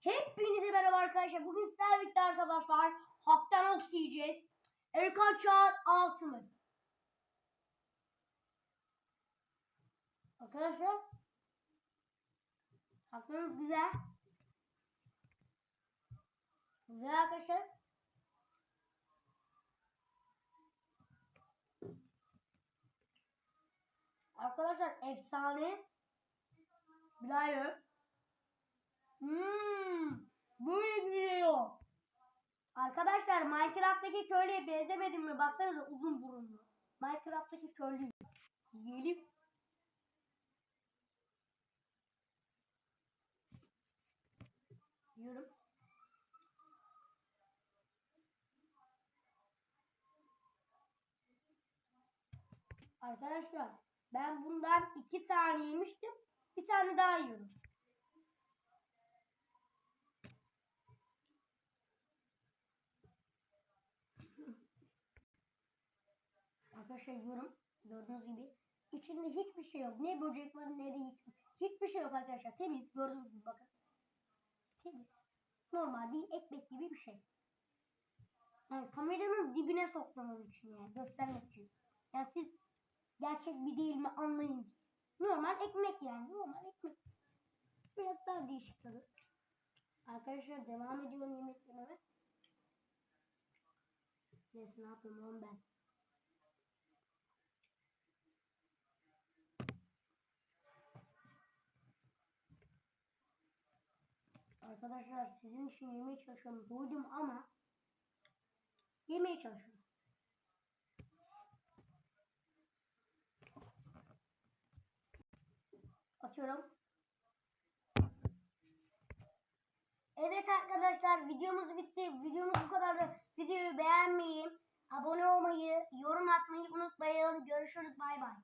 Hepinize merhaba arkadaşlar. Bugün sizlerle birlikte arkadaşlar Hak'tan Oks yiyeceğiz. Erkan Çağat Asım'ı. Arkadaşlar Haklarımız güzel. Güzel arkadaşlar. Arkadaşlar efsane. Bilayo. Hmm, böyle bir şey yok. Arkadaşlar Minecraft'taki köylüye benzemedim mi? Baksanıza uzun burunlu. Minecraft'taki köylü. Yiyelim. Yiyorum. Arkadaşlar ben bundan iki tane yemiştim. Bir tane daha yiyorum. Arkadaşlar yiyorum. Gördüğünüz gibi. İçinde hiçbir şey yok. Ne böcek var ne de hiçbir, hiçbir şey yok arkadaşlar. Temiz. Gördüğünüz gibi bakın. Temiz. Normal bir ekmek gibi bir şey. Yani kameranın dibine onun için yani. Göstermek için. Yani siz gerçek mi değil mi anlayın. Normal ekmek yani. Normal ekmek. Biraz daha değişik tadı. Arkadaşlar devam ediyorum yemek yememe. Neyse ne yapayım oğlum ben. Arkadaşlar sizin için yemeye çalışıyorum. Duydum ama yemeye çalışıyorum. Atıyorum. Evet arkadaşlar videomuz bitti. Videomuz bu kadardı. Videoyu beğenmeyi, abone olmayı, yorum atmayı unutmayın. Görüşürüz. Bay bay.